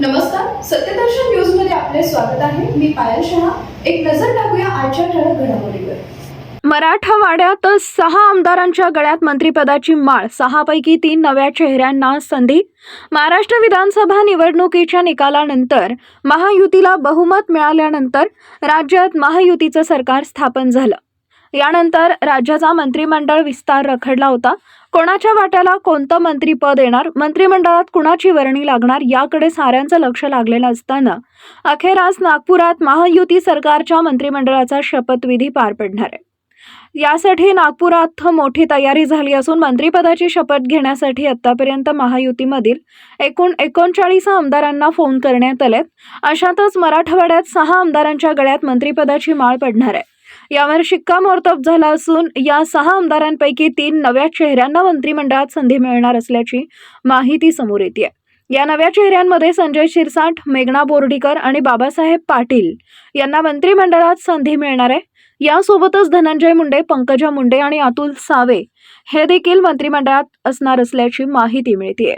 नमस्कार सत्यदर्शन न्यूजमध्ये आपले स्वागत आहे. मी पायल शहा. एक नजर टाकूया आजच्या ठळक घडामोडीवर. मराठवाड्यात सहा आमदारांच्या गळ्यात मंत्रिपदाची माळ. सहापैकी तीन नव्या चेहऱ्यांना संधी. महाराष्ट्र विधानसभा निवडणुकीच्या निकालानंतर महायुतीला बहुमत मिळाल्यानंतर राज्यात महायुतीचं सरकार स्थापन झालं. यानंतर राज्याचा मंत्रिमंडळ विस्तार रखडला होता. कोणाच्या वाट्याला कोणतं मंत्रीपद येणार? मंत्रिमंडळात कुणाची वर्णी लागणार? याकडे साऱ्यांचं लक्ष लागलेलं असताना अखेर आज नागपुरात महायुती सरकारच्या मंत्रिमंडळाचा शपथविधी पार पडणार आहे. यासाठी नागपुरात मोठी तयारी झाली असून मंत्रिपदाची शपथ घेण्यासाठी आतापर्यंत महायुतीमधील एकूण एकोणचाळीस आमदारांना फोन करण्यात आलेत. अशातच मराठवाड्यात सहा आमदारांच्या गळ्यात मंत्रिपदाची माळ पडणार आहे. यावर शिक्कामोर्तब झाला असून या सहा आमदारांपैकी तीन नव्या चेहऱ्यांना मंत्रिमंडळात संधी मिळणार असल्याची माहिती समोर येते या नव्या चेहऱ्यांमध्ये संजय शिरसाट मेघना बोर्डीकर आणि बाबासाहेब पाटील यांना मंत्रिमंडळात संधी मिळणार आहे. यासोबतच धनंजय मुंडे पंकजा मुंडे आणि अतुल सावे हे देखील मंत्रिमंडळात असणार असल्याची माहिती मिळते